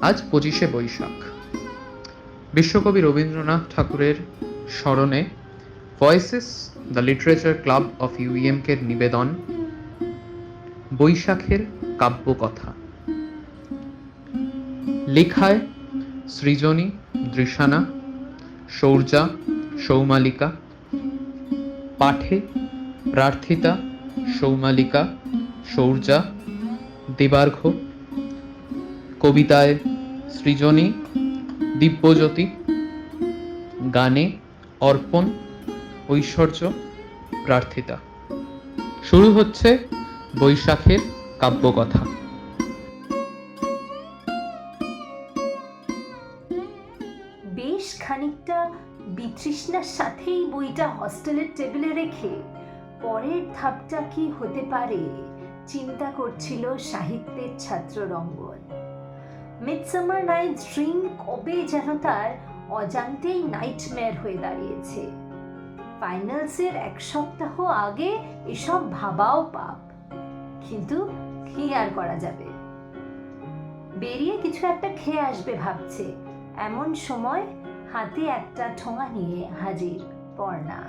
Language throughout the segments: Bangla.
আজ পঁচিশে বৈশাখ। বিশ্বকবি রবীন্দ্রনাথ ঠাকুরের স্মরণে voices the literature club of ইউইএমকের নিবেদন বৈশাখের কাব্যকথা। লেখায় সৃজনী, দৃশানা সৌর্যা সৌমালিকা, পাঠে প্রার্থিতা, সৌমালিকা সৌর্যা দেবার্ঘ, কবিতায় সৃজনী, দিব্যজ্যোতি, গানে অর্পণ, ঐশ্বর্য, প্রার্থিতা। শুরু হচ্ছে বৈশাখের কাব্যকথা। বেশ খানিকটা বিতৃষ্ণার সাথেই বইটা হস্টেলের টেবিলে রেখে পরের ধাপটা কি হতে পারে? চিন্তা করছিল সাহিত্যের ছাত্র রঙ্গন। মিডসামার নাইট ড্রিম কবে যেন তার অজান্তেই নাইটমেয়ার হয়ে দাঁড়িয়েছে। ফাইনালসের এক সপ্তাহ আগে এসব ভাবাও পাপ। কিন্তু কি আর করা যাবে? বেরিয়ে কিছু একটা খেয়ে আসবে ভাবছে। এমন সময় হাতে একটা ঠোঙা নিয়ে হাজির পর্ণা।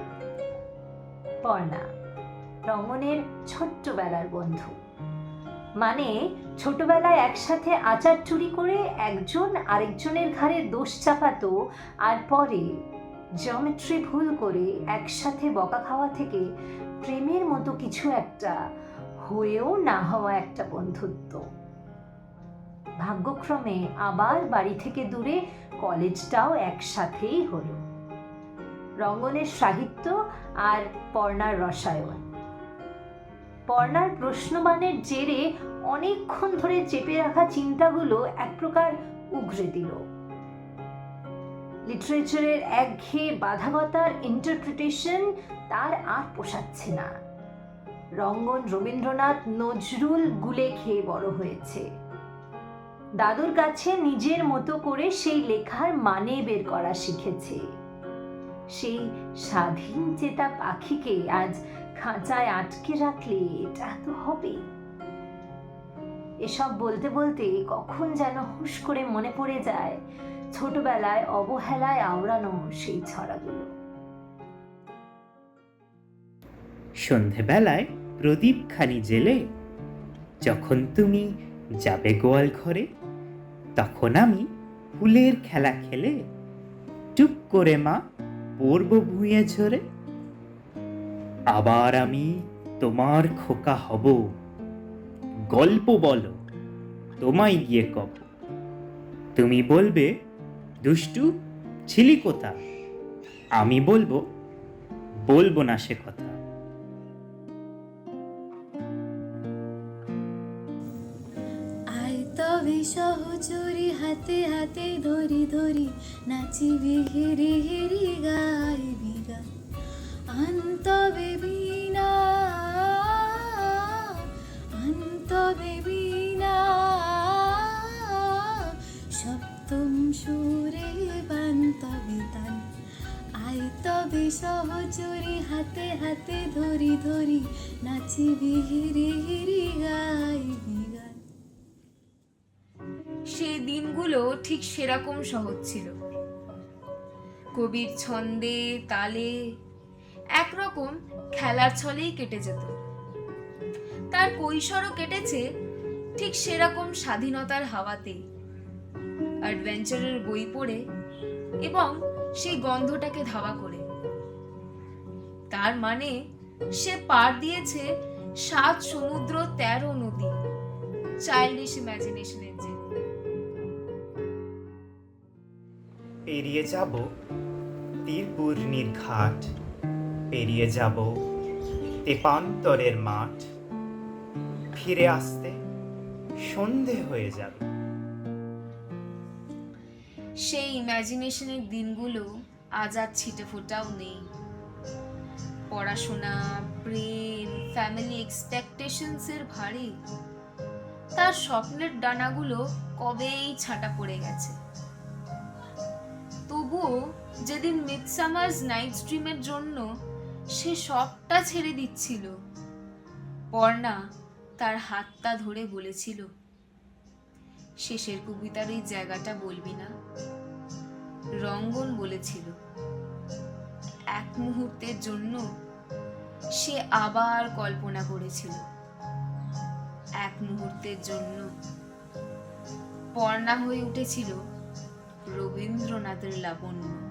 পর্ণা রমনের ছোট্টবেলার বন্ধু। মানে ছোটবেলায় একসাথে আচার চুরি করে একজন আরেকজনের ঘাড়ে দোষ চাপাতো আর পরে জমেট্রি ভুল করে একসাথে বকা খাওয়া থেকে প্রেমের মতো কিছু একটা হয়েও না হওয়া একটা বন্ধুত্ব। ভাগ্যক্রমে আবার বাড়ি থেকে দূরে কলেজটাও একসাথেই হলো। রঙ্গনের সাহিত্য আর পর্ণার রসায়ন। পর্ণার প্রশ্নবানের জেরে অনেকক্ষণ ধরে চেপে রাখা চিন্তাগুলো এক প্রকার উগরে দিল। লিটারেচারের একঘেয়ে বাধাগতার ইন্টারপ্রিটেশন তার আর পোষাচ্ছে না। রঙ্গন রবীন্দ্রনাথ নজরুল গুলে খেয়ে বড় হয়েছে। দাদুর কাছে নিজের মতো করে সেই লেখার মানে বের করা শিখেছে। সেই স্বাধীন চেতা পাখিকে আজ খাঁচায় আটকে রাখলে এটা তো হবে। এসব বলতে বলতে কখন যেন হুশ করে মনে পড়ে যায় ছোটবেলায় অবহেলায় আওড়ানো সেই ছড়াগুলো। সন্ধেবেলায় প্রদীপখানি জেলে যখন তুমি যাবে গোয়াল ঘরে, তখন আমি ফুলের খেলা খেলে টুপ করে মা পড়ব ভুঁয়ে ঝরে আবার আমি তোমার খোকা হব। গল্প বলো, তোমায় গিয়ে কব। তুমি বলবে, দুষ্টু, ছিলি কোথা? আমি বলব বলব না সে কথা। তবে সহচরি, হাতে হাতে ধরি ধরি, নাচিবি, হিরি হিরি গাইবি গান আন্তবে বিনা আন্তবে বিনা সপ্তম সুরে বান্তবে তান। আয় তবে হাতে হাতে ধরি ধরি নাচিবি হিরি হিরি গাইবি গান সেই দিনগুলো ঠিক সেরকম সহজ ছিল। কবির ছন্দে তালে একরকম খেলার ছলেই কেটে যেত। তার কৈশোরও কেটেছে ঠিক সেরকম স্বাধীনতার হাওয়াতেই। অ্যাডভেঞ্চারের বই পড়ে এবং সেই গন্ধটাকে ধাওয়া করে। তার মানে সে পার দিয়েছে সাত সমুদ্র তেরো নদী। চাইল্ডিশ ইমাজিনেশনের যে এড়িয়ে যাব তীরপূর্ণির ঘাট পেরিয়ে যাব তেপান্তরের মাঠ। ফিরে আসতে সন্ধে হয়ে যাবে। সেই ইমাজিনেশনের দিনগুলো আজ আর ছিটে ফোটাও নেই। পড়াশোনা, প্রেম ফ্যামিলি এক্সপেকটেশনসের ভারে তার স্বপ্নের ডানাগুলো কবেই ছাটা পড়ে গেছে। তবুও যেদিন মিডসামার্স নাইট স্ট্রিমের জন্য সে সবটা ছেড়ে দিচ্ছিল। পর্ণা তার হাতটা ধরে বলেছিল, শেষের কবিতার এই জায়গাটা বলবি না। রঙ্গন বলেছিল, এক মুহূর্তের জন্য সে আবার কল্পনা করেছিল। এক মুহূর্তের জন্য। পর্ণা হয়ে উঠেছিল রবীন্দ্রনাথের লাবণ্য।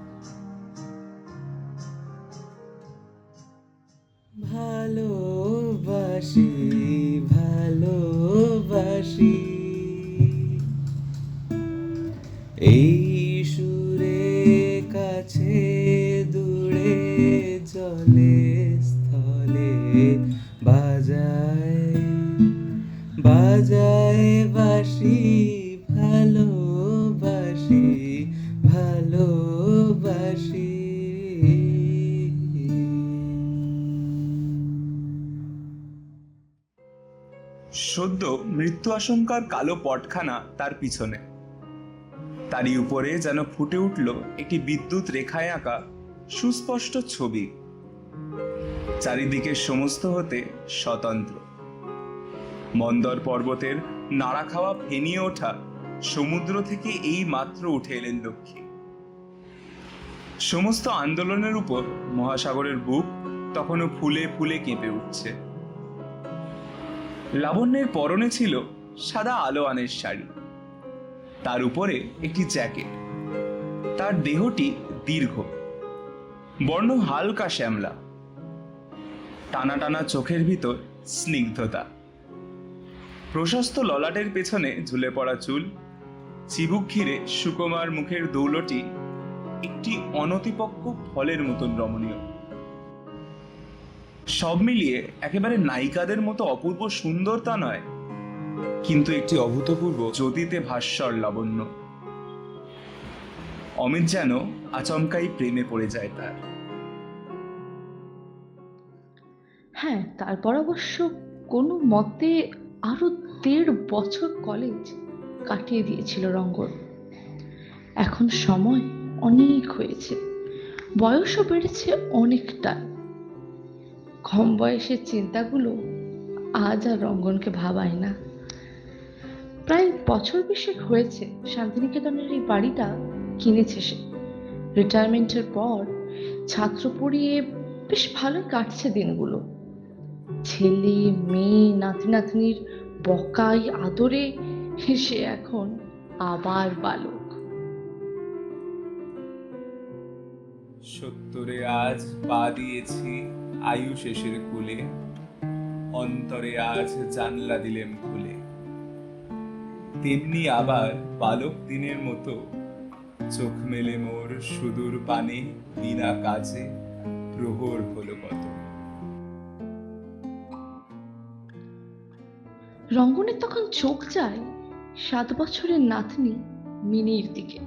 ভালোবাসি ভালোবাসি। এই সুরে কাছে দূরে সদ্য মৃত্যু আশঙ্কার কালো পটখানা তার পিছনে। তারই উপরে যেন ফুটে উঠল একটি বিদ্যুৎ রেখায় আঁকা সুস্পষ্ট ছবি। চারিদিকে সমস্ত হতে স্বতন্ত্র। মন্দর পর্বতের নাড়া খাওয়া ফেনিয়ে ওঠা সমুদ্র থেকে এই মাত্র উঠে এলেন লক্ষ্মী। সমস্ত আন্দোলনের উপর মহাসাগরের বুক তখনও ফুলে ফুলে কেঁপে উঠছে। লাবণ্যের পরনে ছিল সাদা আলোয়ানের শাড়ি। তার উপরে একটি জ্যাকেট। তার দেহটি দীর্ঘ। বর্ণ হালকা শ্যামলা। টানা টানা চোখের ভিতর স্নিগ্ধতা। প্রশস্ত ললাটের পেছনে ঝুলে পড়া চুল, চিবুক ঘিরে সুকুমার মুখের দৌলটি একটি অনতিপক্ষ ফলের মতন রমণীয়। সব মিলিয়ে একেবারে নায়িকাদের মতো অপূর্ব সুন্দর তা নয়। কিন্তু একটি অভূতপূর্ব জ্যোতিতে ভাস্বর লাবণ্য। অমিত যেন আচমকাই প্রেমে পড়ে যায় তার। হ্যাঁ তারপর অবশ্য কোনো মতে আরও দেড় বছর কলেজ কাটিয়ে দিয়েছিল রঙ্গন এখন সময় অনেক হয়েছে। বয়সও বেড়েছে অনেকটা কম বয়সের চিন্তাগুলো আজ আর রঙ্গনকে ভাবায় না। প্রায় বছর বিশেক হয়েছে শান্তিনিকেতনের এই বাড়িটা কিনেছে সে। রিটায়ারমেন্টের পর ছাত্র পড়িয়ে বেশ ভালোই কাটছে দিনগুলো। ছেলে, মেয়ে নাতি নাতনির বকাই আদরে সে এখন আবার বালক। সত্তরে আজ পা দিয়েছি। আয়ু শেষের কুলে, অন্তরে আজ জানলা দিলেম খুলে। তেমনি আবার বালক দিনের মতো চোখ মেলে মোর সুদূর পানে, বিনা কাজে প্রহর হলো কত। রঙ্গনের তখন চোখ যায় সাত বছরের নাতনি মিনির দিকে।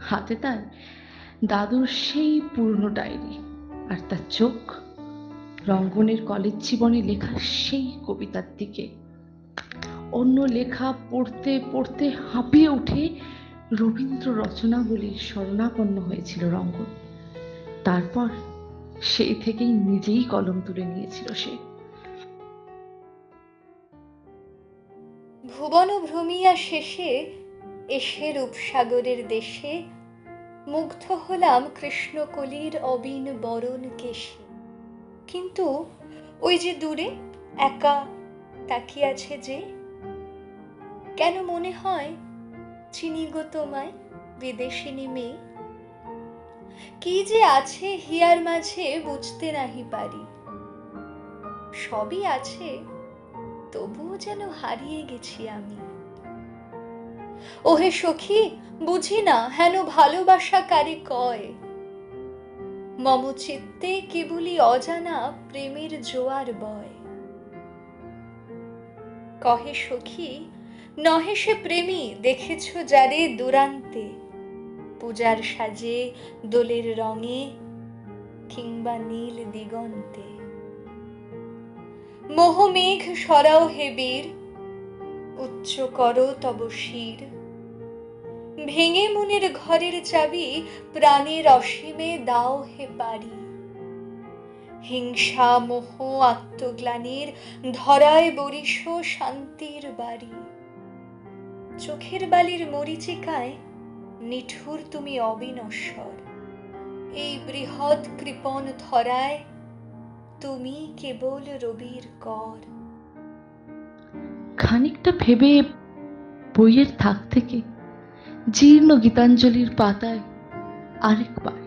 হাতে তার দাদুর সেই পুরনো ডায়েরি আর তার চোখ রঙ্গনের কলেজ জীবনে লেখা সেই কবিতার দিকে। অন্য লেখা পড়তে পড়তে হাঁপিয়ে উঠে রবীন্দ্র রচনাবলীর শরণাপন্ন হয়েছিল রঙ্গন। তারপর সেই থেকেই নিজেই কলম তুলে নিয়েছিল সে। ভুবন ভ্রমিয়া শেষে এসে রূপসাগরের দেশে, মুগ্ধ হলাম কৃষ্ণকলির অবিন বরণ কেশে। কিন্তু ওই যে দূরে একা তাকিয়ে আছে যে, কেন মনে হয় চিনি গো তোমায় বিদেশিনী মেয়ে? কি যে আছে হিয়ার মাঝে বুঝতে নাহি পারি। সবই আছে, তবুও যেন হারিয়ে গেছি আমি। ওহে সখী, বুঝি না হেন ভালোবাসা কারে কয়? মম চিত্তে কেবলই অজানা প্রেমের জোয়ার বয়। কহে সখী, নহে সে প্রেমী, দেখেছ যারে দুরান্তে। পূজার সাজে দোলের রঙে কিংবা নীল দিগন্তে। মোহমেঘ সরাও হে বীর, উচ্চ করো তব শির। ভেঙে মনের ঘরের চাবি প্রাণের অসীমে দাও হে পারি হিংসা, মোহ, আত্মগ্লানির ধরায় বরিশ শান্তির বাড়ি। চোখের বালির মরিচিকায় নিঠুর তুমি অবিনশ্বর। এই বৃহৎ কৃপণ ধরায় তুমি কেবল রবির কর। খানিকটা ভেবে বইয়ের থাক থেকে জীর্ণ গীতাঞ্জলির পাতায় আরেকবার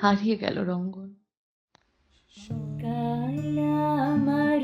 হারিয়ে গেল রঙ্গন সকাল আমার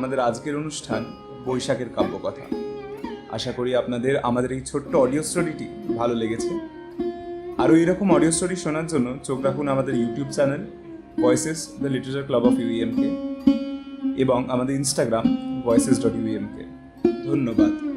আমাদের আজকের অনুষ্ঠান বৈশাখের কাব্যকথা। আশা করি আপনাদের আমাদের এই ছোট্ট অডিও স্টোরিটি ভালো লেগেছে। আরও এরকম অডিও স্টোরি শোনার জন্য চোখ রাখুন আমাদের YouTube channel voices the literature club of UMK এবং আমাদের ইনস্টাগ্রাম ভয়েসেস ডট ইউএমকে ধন্যবাদ।